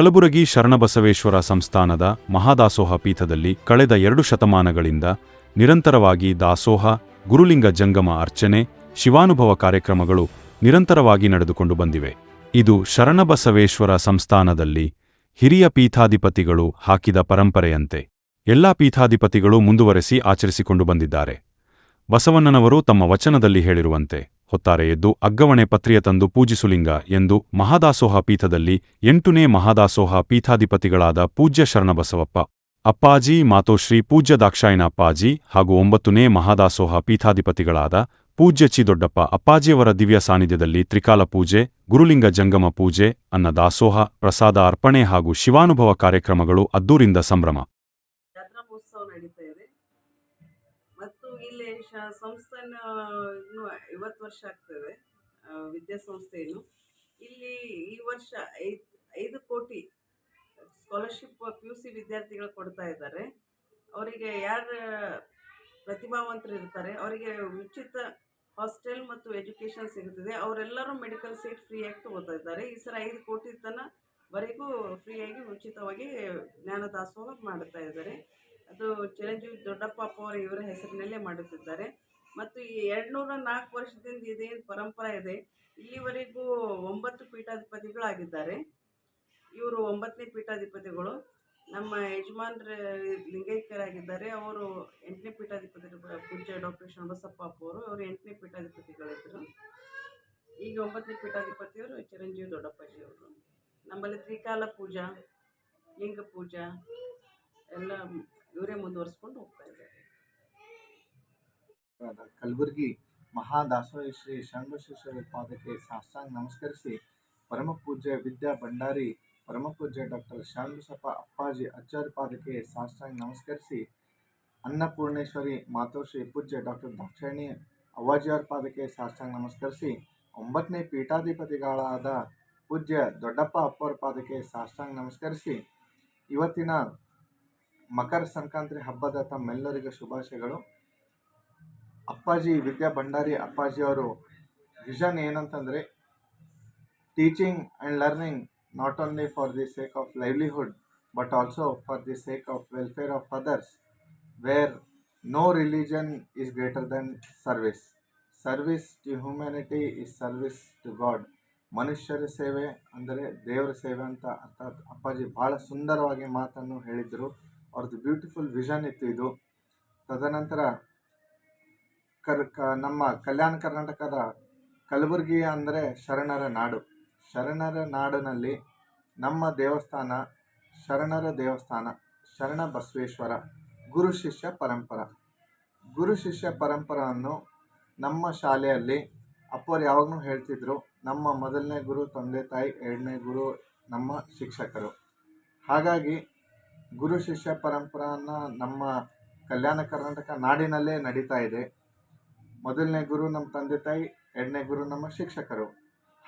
ಕಲಬುರಗಿ ಶರಣಬಸವೇಶ್ವರ ಸಂಸ್ಥಾನದ ಮಹಾದಾಸೋಹ ಪೀಠದಲ್ಲಿ ಕಳೆದ ಎರಡು ಶತಮಾನಗಳಿಂದ ನಿರಂತರವಾಗಿ ದಾಸೋಹ, ಗುರುಲಿಂಗ ಜಂಗಮ ಅರ್ಚನೆ, ಶಿವಾನುಭವ ಕಾರ್ಯಕ್ರಮಗಳು ನಿರಂತರವಾಗಿ ನಡೆದುಕೊಂಡು ಬಂದಿವೆ. ಇದು ಶರಣಬಸವೇಶ್ವರ ಸಂಸ್ಥಾನದಲ್ಲಿ ಹಿರಿಯ ಪೀಠಾಧಿಪತಿಗಳು ಹಾಕಿದ ಪರಂಪರೆಯಂತೆ ಎಲ್ಲಾ ಪೀಠಾಧಿಪತಿಗಳು ಮುಂದುವರೆಸಿ ಆಚರಿಸಿಕೊಂಡು ಬಂದಿದ್ದಾರೆ. ಬಸವಣ್ಣನವರು ತಮ್ಮ ವಚನದಲ್ಲಿ ಹೇಳಿರುವಂತೆ ಹೊತ್ತಾರೆ ಎದ್ದು ಅಗ್ಗವಣೆ ಪತ್ರಿಯ ತಂದು ಪೂಜಿಸುಲಿಂಗ ಎಂದು ಮಹಾದಾಸೋಹ ಪೀಠದಲ್ಲಿ ಎಂಟುನೇ ಮಹಾದಾಸೋಹ ಪೀಠಾಧಿಪತಿಗಳಾದ ಪೂಜ್ಯ ಶರಣಬಸವಪ್ಪ, ಅಪ್ಪಾಜಿ, ಮಾತೋಶ್ರೀ, ಪೂಜ್ಯ ದಾಕ್ಷಾಯಣ ಅಪ್ಪಾಜಿ ಹಾಗೂ ಒಂಬತ್ತನೇ ಮಹಾದಾಸೋಹ ಪೀಠಾಧಿಪತಿಗಳಾದ ಪೂಜ್ಯ ಚಿ ದೊಡ್ಡಪ್ಪ ಅಪ್ಪಾಜಿಯವರ ದಿವ್ಯ ಸಾನ್ನಿಧ್ಯದಲ್ಲಿ ತ್ರಿಕಾಲ ಪೂಜೆ, ಗುರುಲಿಂಗ ಜಂಗಮ ಪೂಜೆ ಅನ್ನ ದಾಸೋಹ ಪ್ರಸಾದ ಅರ್ಪಣೆ ಹಾಗೂ ಶಿವಾನುಭವ ಕಾರ್ಯಕ್ರಮಗಳು ಅದ್ದೂರಿಂದ ಸಂಭ್ರಮ ಜಾತ್ರಾ ಮಹೋತ್ಸವ ನಡೀತಾ ಇದೆ ಮತ್ತು ಇಲ್ಲಿ ಶ ಸಂಸ್ಥೆನ ಇನ್ನು ಐವತ್ತು ವರ್ಷ ಆಗ್ತದೆ ವಿದ್ಯಾಸಂಸ್ಥೆಯನ್ನು. ಇಲ್ಲಿ ಈ ವರ್ಷ ಐದು ಐದು ಕೋಟಿ ಸ್ಕಾಲರ್ಶಿಪ್ ಪಿ ಯು ಸಿ ವಿದ್ಯಾರ್ಥಿಗಳು ಕೊಡ್ತಾ ಇದ್ದಾರೆ. ಅವರಿಗೆ ಯಾರು ಪ್ರತಿಭಾವಂತರು ಇರ್ತಾರೆ, ಅವರಿಗೆ ಉಚಿತ ಹಾಸ್ಟೆಲ್ ಮತ್ತು ಎಜುಕೇಷನ್ ಸಿಗುತ್ತದೆ. ಅವರೆಲ್ಲರೂ ಮೆಡಿಕಲ್ ಸೀಟ್ ಫ್ರೀಯಾಗಿ ತಗೋತಾ ಇದ್ದಾರೆ. ಈ ಸಲ ಐದು ಕೋಟಿ ತನ ವರೆಗೂ ಫ್ರೀಯಾಗಿ ಉಚಿತವಾಗಿ ಜ್ಞಾನ ದಾಸೋಹ ಮಾಡುತ್ತಾ ಇದ್ದಾರೆ. ಅದು ಚಿರಂಜೀವಿ ದೊಡ್ಡಪ್ಪ ಅವರು ಇವರ ಹೆಸರಿನಲ್ಲೇ ಮಾಡುತ್ತಿದ್ದಾರೆ. ಮತ್ತು ಈ ಎರಡುನೂರ ನಾಲ್ಕು ವರ್ಷದಿಂದ ಇದೇನು ಪರಂಪರೆ ಇದೆ. ಇಲ್ಲಿವರೆಗೂ ಒಂಬತ್ತು ಪೀಠಾಧಿಪತಿಗಳಾಗಿದ್ದಾರೆ. ಇವರು ಒಂಬತ್ತನೇ ಪೀಠಾಧಿಪತಿಗಳು. ನಮ್ಮ ಯಜಮಾನ್ರ ಲಿಂಗೈಕ್ಯರಾಗಿದ್ದಾರೆ. ಅವರು ಎಂಟನೇ ಪೀಠಾಧಿಪತಿ ಪೂಜ್ಯ ಡಾಕ್ಟರ್ ಶರಣಬಸಪ್ಪ ಅವರು ಅವರು ಎಂಟನೇ ಪೀಠಾಧಿಪತಿಗಳಿದ್ದರು. ಈಗ ಒಂಬತ್ತನೇ ಪೀಠಾಧಿಪತಿಯವರು ಚಿರಂಜೀವಿ ದೊಡ್ಡಪ್ಪಜಿಯವರು. ನಮ್ಮಲ್ಲಿ ತ್ರಿಕಾಲ ಪೂಜಾ, ಲಿಂಗ ಪೂಜಾ, ಎಲ್ಲ ಇವರೇ ಮುಂದುವರಿಸ್ಕೊಂಡು ಹೋಗ್ತಾ ಇದ್ದಾರೆ. ಕಲಬುರಗಿ ಮಹಾದಾಸೋಹ ಶ್ರೀ ಶರಣಬಸವೇಶ್ವರ ಪಾದಕ್ಕೆ ಸಾಷ್ಟಾಂಗ ನಮಸ್ಕರಿಸಿ ಪರಮ ಪೂಜ್ಯ ವಿದ್ಯಾ ಭಂಡಾರಿ, ಪರಮ ಪೂಜ್ಯ ಡಾಕ್ಟರ್ ಶಾಂಗಸಪ್ಪ ಅಪ್ಪಾಜಿ ಆಚಾರ್ಯ ಪಾದಕ್ಕೆ ಸಾಷ್ಟಾಂಗ ನಮಸ್ಕರಿಸಿ ಅನ್ನಪೂರ್ಣೇಶ್ವರಿ ಮಾತೋಶ್ರೀ ಪೂಜ್ಯ ಡಾಕ್ಟರ್ ದಾಕ್ಷಾಯಣಿ ಅವ್ವಾಜಿಯವರ ಪಾದಕ್ಕೆ ಸಾಷ್ಟಾಂಗ ನಮಸ್ಕರಿಸಿ ಒಂಬತ್ತನೇ ಪೀಠಾಧಿಪತಿಗಳಾದ ಪೂಜ್ಯ ದೊಡ್ಡಪ್ಪ ಅಪ್ಪರ ಪಾದಕ್ಕೆ ಸಾಷ್ಟಾಂಗ ನಮಸ್ಕರಿಸಿ. ಇವತ್ತಿನ ಮಕರ ಸಂಕ್ರಾಂತಿ ಹಬ್ಬದ ತಮ್ಮೆಲ್ಲರಿಗೂ ಶುಭಾಶಯಗಳು. ಅಪ್ಪಾಜಿ ವಿದ್ಯಾ ಭಂಡಾರಿ ಅಪ್ಪಾಜಿಯವರು ವಿಷನ್ ಏನಂತಂದರೆ teaching and learning not only for the sake of livelihood but also for the sake of welfare of others where no religion is greater than service service to humanity is service to God ಮನುಷ್ಯರ ಸೇವೆ ಅಂದರೆ ದೇವರ ಸೇವೆ ಅಂತ ಅರ್ಥಾತ್ ಅಪ್ಪಾಜಿ ಭಾಳ ಸುಂದರವಾಗಿ ಮಾತನ್ನು ಹೇಳಿದರು. ಅವ್ರದ್ದು ಬ್ಯೂಟಿಫುಲ್ ವಿಷನ್ ಇತ್ತು ಇದು. ತದನಂತರ ಕರ್, ಕ, ನಮ್ಮ ಕಲ್ಯಾಣ ಕರ್ನಾಟಕದ ಕಲಬುರಗಿ ಅಂದರೆ ಶರಣರ ನಾಡು. ಶರಣರ ನಾಡಿನಲ್ಲಿ ನಮ್ಮ ದೇವಸ್ಥಾನ ಶರಣರ ದೇವಸ್ಥಾನ, ಶರಣ ಬಸವೇಶ್ವರ, ಗುರು ಶಿಷ್ಯ ಪರಂಪರ. ಗುರು ಶಿಷ್ಯ ಪರಂಪರವನ್ನು ನಮ್ಮ ಶಾಲೆಯಲ್ಲಿ ಅಪ್ಪವ್ರು ಯಾವಾಗಲೂ ಹೇಳ್ತಿದ್ರು, ನಮ್ಮ ಮೊದಲನೇ ಗುರು, ತಂದೆ ತಾಯಿ, ಎರಡನೇ ಗುರು, ನಮ್ಮ ಶಿಕ್ಷಕರು. ಹಾಗಾಗಿ ಗುರು ಶಿಷ್ಯ ಪರಂಪರೆಯನ್ನು ನಮ್ಮ ಕಲ್ಯಾಣ ಕರ್ನಾಟಕ ನಾಡಿನಲ್ಲೇ ನಡೀತಾ ಇದೆ. ಮೊದಲನೇ ಗುರು ನಮ್ಮ ತಂದೆ ತಾಯಿ, ಎರಡನೇ ಗುರು ನಮ್ಮ ಶಿಕ್ಷಕರು.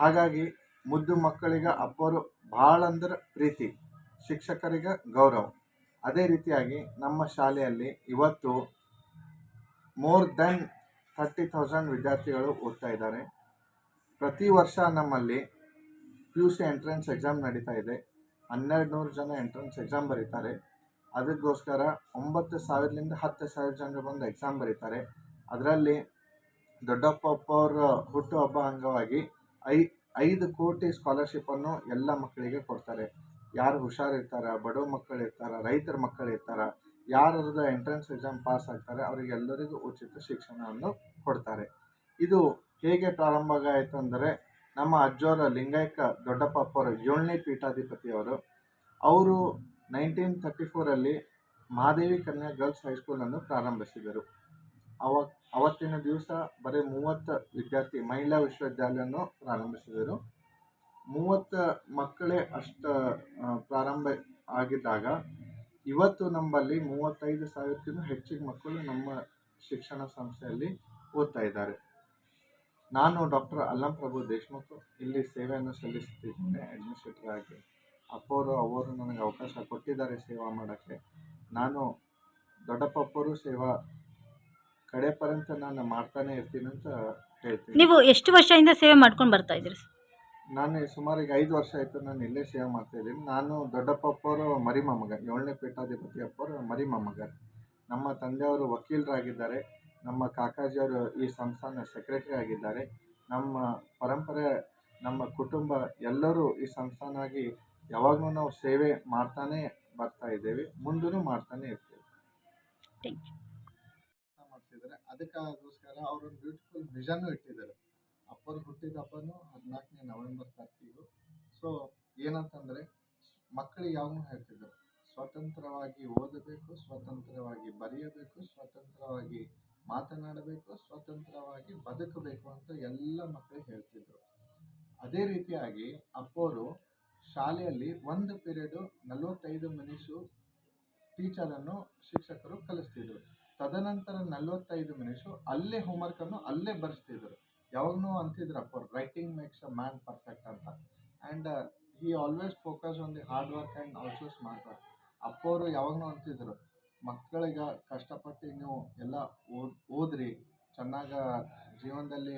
ಹಾಗಾಗಿ ಮುದ್ದು ಮಕ್ಕಳಿಗೆ ಅಪ್ಪರು ಭಾಳ ಅಂದ್ರೆ ಪ್ರೀತಿ, ಶಿಕ್ಷಕರಿಗೆ ಗೌರವ. ಅದೇ ರೀತಿಯಾಗಿ ನಮ್ಮ ಶಾಲೆಯಲ್ಲಿ ಇವತ್ತು ಮೋರ್ ದೆನ್ ಥರ್ಟಿ ತೌಸಂಡ್ ವಿದ್ಯಾರ್ಥಿಗಳು ಓದ್ತಾ ಇದ್ದಾರೆ. ಪ್ರತಿ ವರ್ಷ ನಮ್ಮಲ್ಲಿ P U C entrance exam ನಡೀತಾ ಇದೆ. ಹನ್ನೆರಡು ನೂರು ಜನ ಎಂಟ್ರೆನ್ಸ್ ಎಕ್ಸಾಮ್ ಬರೀತಾರೆ. ಅದಕ್ಕೋಸ್ಕರ ಒಂಬತ್ತು ಸಾವಿರದಿಂದ ಹತ್ತು ಸಾವಿರ ಜನರು ಬಂದು ಎಕ್ಸಾಮ್ ಬರೀತಾರೆ. ಅದರಲ್ಲಿ ದೊಡ್ಡಪ್ಪ ಅಪ್ಪ ಅವರ ಹುಟ್ಟುಹಬ್ಬ ಅಂಗವಾಗಿ ಐ, ಐದು ಕೋಟಿ ಸ್ಕಾಲರ್ಶಿಪ್ಪನ್ನು ಎಲ್ಲ ಮಕ್ಕಳಿಗೆ ಕೊಡ್ತಾರೆ. ಯಾರು ಹುಷಾರಿರ್ತಾರೆ ಬಡವ ಇರ್ತಾರ ರೈತರ ಮಕ್ಕಳು ಇರ್ತಾರ ಯಾರದ ಎಂಟ್ರೆನ್ಸ್ ಎಕ್ಸಾಮ್ ಪಾಸ್ ಆಗ್ತಾರೆ, ಅವರಿಗೆಲ್ಲರಿಗೂ ಉಚಿತ ಶಿಕ್ಷಣವನ್ನು ಕೊಡ್ತಾರೆ. ಇದು ಹೇಗೆ ಪ್ರಾರಂಭ ಆಯಿತು ಅಂದರೆ ನಮ್ಮ ಅಜ್ಜೋರ ಲಿಂಗಾಯಕ ದೊಡ್ಡಪ್ಪ ಅಪ್ಪರು ಏಳನೇ ಪೀಠಾಧಿಪತಿಯವರು. ಅವರು ನೈನ್ಟೀನ್ ತರ್ಟಿ ಫೋರಲ್ಲಿ ಮಹಾದೇವಿ ಕನ್ಯಾ ಗರ್ಲ್ಸ್ ಹೈಸ್ಕೂಲನ್ನು ಪ್ರಾರಂಭಿಸಿದರು. ಅವ, ಅವತ್ತಿನ ದಿವಸ ಬರೀ ಮೂವತ್ತು ವಿದ್ಯಾರ್ಥಿ ಮಹಿಳಾ ವಿಶ್ವವಿದ್ಯಾಲಯವನ್ನು ಪ್ರಾರಂಭಿಸಿದರು. ಮೂವತ್ತು ಮಕ್ಕಳೇ ಅಷ್ಟು ಪ್ರಾರಂಭ ಆಗಿದ್ದಾಗ ಇವತ್ತು ನಮ್ಮಲ್ಲಿ ಮೂವತ್ತೈದು ಸಾವಿರಕ್ಕಿಂತ ಹೆಚ್ಚಿನ ಮಕ್ಕಳು ನಮ್ಮ ಶಿಕ್ಷಣ ಸಂಸ್ಥೆಯಲ್ಲಿ ಓದ್ತಾ ಇದ್ದಾರೆ. ನಾನು ಡಾಕ್ಟರ್ ಅಲ್ಲಂ ಪ್ರಭು ದೇಶ್ಮುಖ್ ಇಲ್ಲಿ ಸೇವೆಯನ್ನು ಸಲ್ಲಿಸುತ್ತಿದ್ದೇನೆ. ಅಡ್ಮಿನಿಸ್ಟ್ರೇಟರ್ ಆಗಿ. ಅಪ್ಪವರು ಅವರು ನನಗೆ ಅವಕಾಶ ಕೊಟ್ಟಿದ್ದಾರೆ ಸೇವಾ ಮಾಡೋಕ್ಕೆ. ನಾನು ದೊಡ್ಡಪ್ಪ ಅಪ್ಪರು ಸೇವಾ ಕಡೆ ಪರ್ಯಂತ ನಾನು ಮಾಡ್ತಾನೆ ಇರ್ತೀನಿ ಅಂತ ಹೇಳ್ತೀನಿ. ನೀವು ಎಷ್ಟು ವರ್ಷದಿಂದ ಸೇವೆ ಮಾಡ್ಕೊಂಡು ಬರ್ತಾ ಇದ್ದೀರಿ ನಾನು ಸುಮಾರು ಈಗ ಐದು ವರ್ಷ ಆಯಿತು ನಾನು ಇಲ್ಲೇ ಸೇವೆ ಮಾಡ್ತಾ ಇದ್ದೀನಿ. ನಾನು ದೊಡ್ಡಪ್ಪ ಅಪ್ಪವರು ಮರಿ ಮೊಮ್ಮಗ ಏಳನೇ ಪೀಠಾಧಿಪತಿ ಅಪ್ಪವರು ಮರಿ ಮೊಮ್ಮಗ ನಮ್ಮ ತಂದೆಯವರು ವಕೀಲರಾಗಿದ್ದಾರೆ. ನಮ್ಮ ಕಾಕಾಜಿಯವರು ಈ ಸಂಸ್ಥಾನ ಸೆಕ್ರೆಟರಿ ಆಗಿದ್ದಾರೆ. ನಮ್ಮ ಪರಂಪರೆ ನಮ್ಮ ಕುಟುಂಬ ಎಲ್ಲರೂ ಈ ಸಂಸ್ಥಾನಾಗಿ ಯಾವಾಗಲೂ ನಾವು ಸೇವೆ ಮಾಡ್ತಾನೆ ಬರ್ತಾ ಇದ್ದೇವೆ ಮುಂದೂ ಮಾಡ್ತಾನೆ ಇರ್ತೀವಿ. ಮಾಡ್ತಿದ್ದಾರೆ. ಅದಕ್ಕೋಸ್ಕರ ಅವರೊಂದು ಬ್ಯೂಟಿಫುಲ್ ವಿಷನ್ನು ಇಟ್ಟಿದ್ದಾರೆ. ಅಪ್ಪರು ಹುಟ್ಟಿದ ಹಬ್ಬನೂ ಹದಿನಾಲ್ಕನೇ ನವೆಂಬರ್ ತಾರೀಕಿಗೂ. ಸೊ ಏನಂತಂದರೆ ಮಕ್ಕಳಿಗೆ ಯಾವಾಗಲೂ ಹೇಳ್ತಿದ್ದರು. ಸ್ವತಂತ್ರವಾಗಿ ಓದಬೇಕು ಸ್ವತಂತ್ರವಾಗಿ ಬರೆಯಬೇಕು ಸ್ವತಂತ್ರವಾಗಿ ಮಾತನಾಡಬೇಕು, ಸ್ವತಂತ್ರವಾಗಿ ಬದುಕಬೇಕು ಅಂತ ಎಲ್ಲ ಮಕ್ಕಳು ಹೇಳ್ತಿದ್ರು. ಅದೇ ರೀತಿಯಾಗಿ ಅಪ್ಪೋರು ಶಾಲೆಯಲ್ಲಿ ಒಂದು ಪಿರಿಯಡು ನಲವತ್ತೈದು ಮಿನಿಷು ಟೀಚರನ್ನು ಶಿಕ್ಷಕರು ಕಲಿಸ್ತಿದ್ರು. ತದನಂತರ ನಲವತ್ತೈದು ಮಿನಿಷು ಅಲ್ಲೇ ಹೋಮ್ವರ್ಕನ್ನು ಅಲ್ಲೇ ಬರೆಸ್ತಿದ್ರು. ಯಾವಾಗಲೂ ಅಂತಿದ್ರು ಅಪ್ಪರು writing makes a man perfect ಅಂತ. And he always focus on the hard work and also smart work ಅಪ್ಪವರು ಯಾವಾಗಲೂ ಅಂತಿದ್ರು ಮಕ್ಕಳಿಗೆ ಕಷ್ಟಪಟ್ಟು ನೀವು ಎಲ್ಲ ಓದ್, ಓದ್ರಿ. ಚೆನ್ನಾಗಿ ಜೀವನದಲ್ಲಿ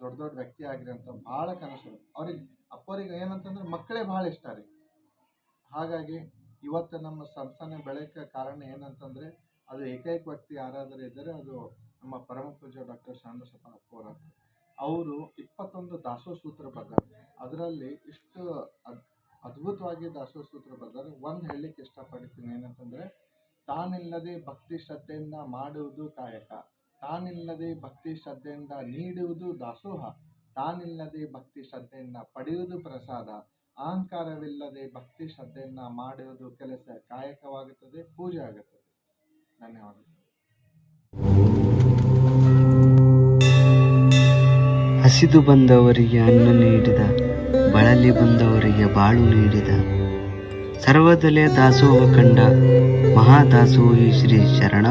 ದೊಡ್ಡ ದೊಡ್ಡ ವ್ಯಕ್ತಿ ಆಗಿರಿ ಅಂತ ಭಾಳ ಕನಸು ಅವ್ರಿಗೆ, ಅಪ್ಪರಿಗೆ ಏನಂತಂದ್ರೆ ಮಕ್ಕಳೇ ಭಾಳ ಇಷ್ಟ ರೀ. ಹಾಗಾಗಿ ಇವತ್ತು ನಮ್ಮ ಸಂಸ್ಥಾನ ಬೆಳೆಯೋಕ್ಕೆ ಕಾರಣ ಏನಂತಂದರೆ ಅದು ಏಕೈಕ ವ್ಯಕ್ತಿ ಯಾರಾದರೂ ಇದ್ದರೆ ಅದು ನಮ್ಮ ಪರಮ ಪೂಜ್ಯ ಡಾಕ್ಟರ್ ಶಾಂತಸಪ್ಪ ಅಪ್ಪವ್ರು ಅಂತ ಅವರು ಇಪ್ಪತ್ತೊಂದು ದಾಸೋ ಸೂತ್ರ ಬರ್ತಾರೆ ಅದರಲ್ಲಿ ಇಷ್ಟು ಅದ್, ಅದ್ಭುತವಾಗಿ ದಾಸೋಹ ಸೂತ್ರ ಬರ್ತಾರೆ ಒಂದು ಹೇಳಲಿಕ್ಕೆ ಇಷ್ಟಪಡ್ತೀನಿ ಏನಂತಂದರೆ ತಾನಿಲ್ಲದೆ ಭಕ್ತಿ ಶ್ರದ್ಧೆಯಿಂದ ಮಾಡುವುದು ಕಾಯಕ. ತಾನಿಲ್ಲದೆ ಭಕ್ತಿ ಶ್ರದ್ಧೆಯಿಂದ ನೀಡುವುದು ದಾಸೋಹ. ತಾನಿಲ್ಲದೆ ಭಕ್ತಿ ಶ್ರದ್ಧೆಯಿಂದ ಪಡೆಯುವುದು ಪ್ರಸಾದ. ಅಹಂಕಾರವಿಲ್ಲದೆ ಭಕ್ತಿ ಶ್ರದ್ಧೆಯಿಂದ ಮಾಡುವುದು ಕೆಲಸ ಕಾಯಕವಾಗುತ್ತದೆ, ಪೂಜೆ ಆಗುತ್ತದೆ. ಧನ್ಯವಾದಗಳು. ಹಸಿದು ಬಂದವರಿಗೆ ಅನ್ನ ನೀಡಿದ, ಬಳಲಿ ಬಂದವರಿಗೆ ಬಾಳು ನೀಡಿದ ಸರ್ವದಲೆ ದಾಸೋಹ ಕಂಡ ಮಹಾದಾಸೋಹಿ ಶ್ರೀ ಶರಣ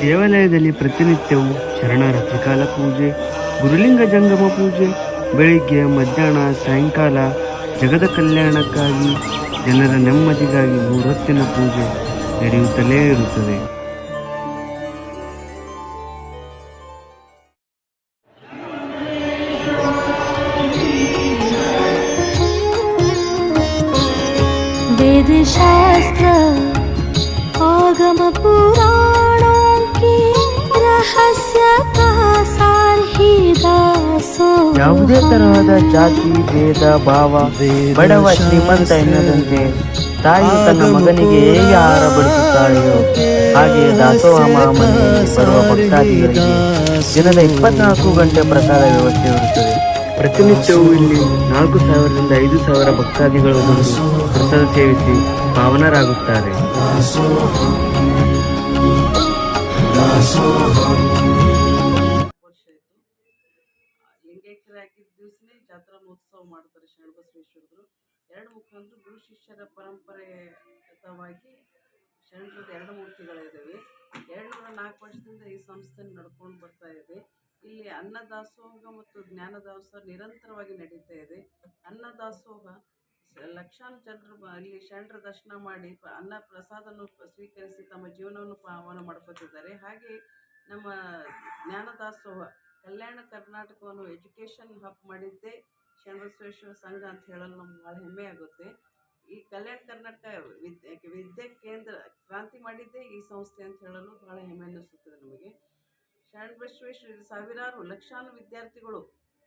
ದೇವಾಲಯದಲ್ಲಿ ಪ್ರತಿನಿತ್ಯವೂ ಶರಣರ ತ್ರಿಕಾಲ ಪೂಜೆ, ಗುರುಲಿಂಗ ಜಂಗಮ ಪೂಜೆ, ಬೆಳಿಗ್ಗೆ, ಮಧ್ಯಾಹ್ನ, ಸಾಯಂಕಾಲ, ಜಗದ ಕಲ್ಯಾಣಕ್ಕಾಗಿ ಜನರ ನೆಮ್ಮದಿಗಾಗಿ ಮೂರೊತ್ತಿನ ಪೂಜೆ ನಡೆಯುತ್ತಲೇ ಇರುತ್ತದೆ. ಶಾಸ್ತ್ರ ಆಗಮ ಪೂ ಯಾವುದೇ ತರಹದ ಜಾತಿ, ಭೇದ, ಭಾವ, ಬಡವ, ಶ್ರೀಮಂತ ಎನ್ನದಂತೆ ತಾಯಿ ತನ್ನ ಮಗನಿಗೆ ಹೇಗೆ ಆಹಾರ ಬಡಿಸುತ್ತಾಳೆಯೋ ಹಾಗೆ ದಾಸೋಹ ಮಹಾಮನೆ ಬರುವ ಭಕ್ತಾದಿಗಳಿಗೆ ದಿನದ ಇಪ್ಪತ್ನಾಲ್ಕು ಗಂಟೆ ಪ್ರಸಾದ ವ್ಯವಸ್ಥೆ ಇರುತ್ತದೆ. ಪ್ರತಿನಿತ್ಯವೂ ಇಲ್ಲಿ ನಾಲ್ಕು ಸಾವಿರದಿಂದ ಐದು ಸಾವಿರ ಭಕ್ತಾದಿಗಳು ಪ್ರಸಾದ ಸೇವಿಸಿ ಪಾವನರಾಗುತ್ತಾರೆ. ಪರಂಪರೆಗತವಾಗಿ ಶರಣರದ ಎರಡು ಮೂರ್ತಿಗಳಿದ್ದಾವೆ ಎರಡು ನೂರ ನಾಲ್ಕು ವರ್ಷದಿಂದ ಈ ಸಂಸ್ಥೆ ನಡ್ಕೊಂಡು ಬರ್ತಾ ಇದೆ. ಇಲ್ಲಿ ಅನ್ನದಾಸೋಹ ಮತ್ತು ಜ್ಞಾನದಾಸೋಹ ನಿರಂತರವಾಗಿ ನಡೀತಾ ಇದೆ. ಅನ್ನದಾಸೋಹ ಲಕ್ಷಾಂತರ ಜನರು ಅಲ್ಲಿ ಶರಣರ ದರ್ಶನ ಮಾಡಿ ಅನ್ನ ಪ್ರಸಾದವನ್ನು ಸ್ವೀಕರಿಸಿ ತಮ್ಮ ಜೀವನವನ್ನು ಪಾವನ ಮಾಡ್ಕೊತಿದ್ದಾರೆ. ಹಾಗೆ ನಮ್ಮ ಜ್ಞಾನದಾಸೋಹ ಕಲ್ಯಾಣ ಕರ್ನಾಟಕವನ್ನು ಎಜುಕೇಷನ್ ಹಬ್ ಮಾಡಿದ್ದೇ ಶರಣಬಸವೇಶ್ವರ ಸಂಘ ಅಂತ ಹೇಳಲು ನಮ್ಗೆ ಭಾಳ ಹೆಮ್ಮೆ ಆಗುತ್ತೆ. ಈ ಕಲ್ಯಾಣ ಕರ್ನಾಟಕ ವಿದ್ಯೆ ವಿದ್ಯೆ ಕೇಂದ್ರ ಕ್ರಾಂತಿ ಮಾಡಿದ್ದೇ ಈ ಸಂಸ್ಥೆ ಅಂತ ಹೇಳಲು ಬಹಳ ಹೆಮ್ಮೆ ಅನ್ನಿಸುತ್ತದೆ ನಮಗೆ. ಶರಣಬಸವೇಶ್ವರ ಸಾವಿರಾರು ಲಕ್ಷಾನು ವಿದ್ಯಾರ್ಥಿಗಳು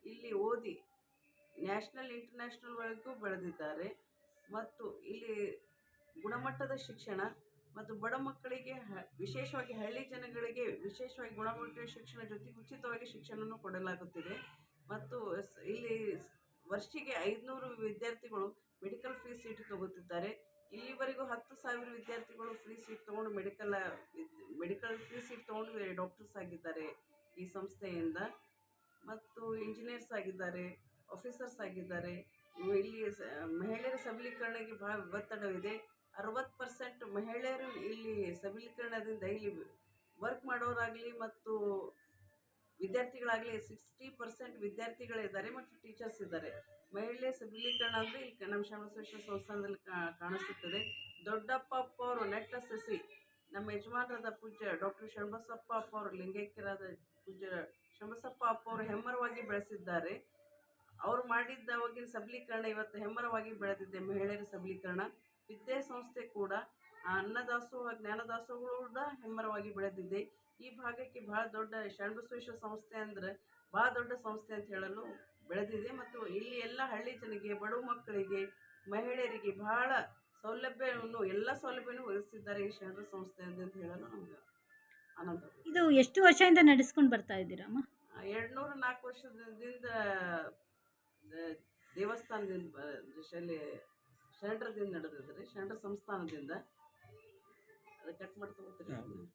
ಇಲ್ಲಿ ಓದಿ ನ್ಯಾಷನಲ್, ಇಂಟರ್ನ್ಯಾಷನಲ್ ಒಳಗೂ ಬೆಳೆದಿದ್ದಾರೆ. ಮತ್ತು ಇಲ್ಲಿ ಗುಣಮಟ್ಟದ ಶಿಕ್ಷಣ ಮತ್ತು ಬಡ ಮಕ್ಕಳಿಗೆ ವಿಶೇಷವಾಗಿ ಹಳ್ಳಿ ಜನಗಳಿಗೆ ವಿಶೇಷವಾಗಿ ಗುಣಮಟ್ಟದ ಶಿಕ್ಷಣ ಜೊತೆಗೆ ಉಚಿತವಾಗಿ ಶಿಕ್ಷಣವನ್ನು ಕೊಡಲಾಗುತ್ತಿದೆ. ಮತ್ತು ಇಲ್ಲಿ ವರ್ಷಿಗೆ ಐದುನೂರು ವಿದ್ಯಾರ್ಥಿಗಳು ಮೆಡಿಕಲ್ ಫ್ರೀ ಸೀಟ್ ತಗೋತಿದ್ದಾರೆ. ಇಲ್ಲಿವರೆಗೂ ಹತ್ತು ಸಾವಿರ ವಿದ್ಯಾರ್ಥಿಗಳು ಫ್ರೀ ಸೀಟ್ ತೊಗೊಂಡು ಮೆಡಿಕಲ್ ಮೆಡಿಕಲ್ ಫ್ರೀ ಸೀಟ್ ತೊಗೊಂಡು ಡಾಕ್ಟರ್ಸ್ ಆಗಿದ್ದಾರೆ ಈ ಸಂಸ್ಥೆಯಿಂದ. ಮತ್ತು ಇಂಜಿನಿಯರ್ಸ್ ಆಗಿದ್ದಾರೆ ಆಫೀಸರ್ಸ್ ಆಗಿದ್ದಾರೆ. ಇಲ್ಲಿ ಮಹಿಳೆಯರ ಸಬಲೀಕರಣಕ್ಕೆ ಭಾಳ ಒತ್ತಡವಿದೆ. ಅರವತ್ತು ಪರ್ಸೆಂಟ್ ಮಹಿಳೆಯರು ಇಲ್ಲಿ ಸಬಲೀಕರಣದಿಂದ ಇಲ್ಲಿ ವರ್ಕ್ ಮಾಡೋರಾಗಲಿ ಮತ್ತು ವಿದ್ಯಾರ್ಥಿಗಳಾಗಲಿ ಸಿಕ್ಸ್ಟಿ ಪರ್ಸೆಂಟ್ ವಿದ್ಯಾರ್ಥಿಗಳಿದ್ದಾರೆ ಮತ್ತು ಟೀಚರ್ಸ್ ಇದ್ದಾರೆ. ಮಹಿಳೆ ಸಬಲೀಕರಣ ಅಂದರೆ ಇಲ್ಲಿ ನಮ್ಮ ಶ್ರಮಶ್ರೇಷ್ಠ ಸಂಸ್ಥಾನದಲ್ಲಿ ಕಾಣಿಸುತ್ತದೆ. ದೊಡ್ಡಪ್ಪ ಅಪ್ಪ ಅವರು ನೆಟ್ಟ ಸಸಿ, ನಮ್ಮ ಯಜಮಾನರಾದ ಪೂಜ್ಯ ಡಾಕ್ಟರ್ ಶಂಬಸಪ್ಪ ಅಪ್ಪ ಅವರು ಲಿಂಗೈಕ್ಯರಾದ ಪೂಜ್ಯ ಶಂಬಸಪ್ಪ ಅಪ್ಪ ಅವರು ಹೆಮ್ಮರವಾಗಿ ಬೆಳೆಸಿದ್ದಾರೆ. ಅವರು ಮಾಡಿದ್ದ ಅವಾಗಿನ ಸಬಲೀಕರಣ ಇವತ್ತು ಹೆಮ್ಮರವಾಗಿ ಬೆಳೆದಿದೆ ಮಹಿಳೆಯರ ಸಬಲೀಕರಣ. ವಿದ್ಯಾಸಂಸ್ಥೆ ಕೂಡ ಅನ್ನದಾಸೋಹ, ಜ್ಞಾನದಾಸೋಹ ಕೂಡ ಹೆಮ್ಮರವಾಗಿ ಬೆಳೆದಿದೆ. ಈ ಭಾಗಕ್ಕೆ ಬಹಳ ದೊಡ್ಡ ಶರಣಬಸವೇಶ್ವರ ಸಂಸ್ಥೆ ಅಂದರೆ ಭಾಳ ದೊಡ್ಡ ಸಂಸ್ಥೆ ಅಂತ ಹೇಳಲು ಬೆಳೆದಿದೆ. ಮತ್ತು ಇಲ್ಲಿ ಎಲ್ಲ ಹಳ್ಳಿ ಜನರಿಗೆ ಬಡ ಮಕ್ಕಳಿಗೆ ಮಹಿಳೆಯರಿಗೆ ಬಹಳ ಸೌಲಭ್ಯವನ್ನು ಎಲ್ಲ ಸೌಲಭ್ಯವನ್ನು ಒದಗಿಸಿದ್ದಾರೆ ಈ ಶರಣ ಸಂಸ್ಥೆ ಅಂತ ಹೇಳಲು ನಮ್ಗೆ ಆನಂದ ಇದು ಎಷ್ಟು ವರ್ಷದಿಂದ ನಡೆಸ್ಕೊಂಡು ಬರ್ತಾ ಇದ್ದೀರಮ್ಮ ಎರಡು ನೂರು ನಾಲ್ಕು ವರ್ಷದಿಂದ ದೇವಸ್ಥಾನದಿಂದ ಶೈಲಿ ಶಲೆ ಶರಣರದಿಂದ ನಡೆದಿದ್ರಿ ಶರಣರ ಸಂಸ್ಥಾನದಿಂದ. ಅದು ಕಟ್ ಮಾಡ್ತಾ ಹೋಗ್ತೀರಿ?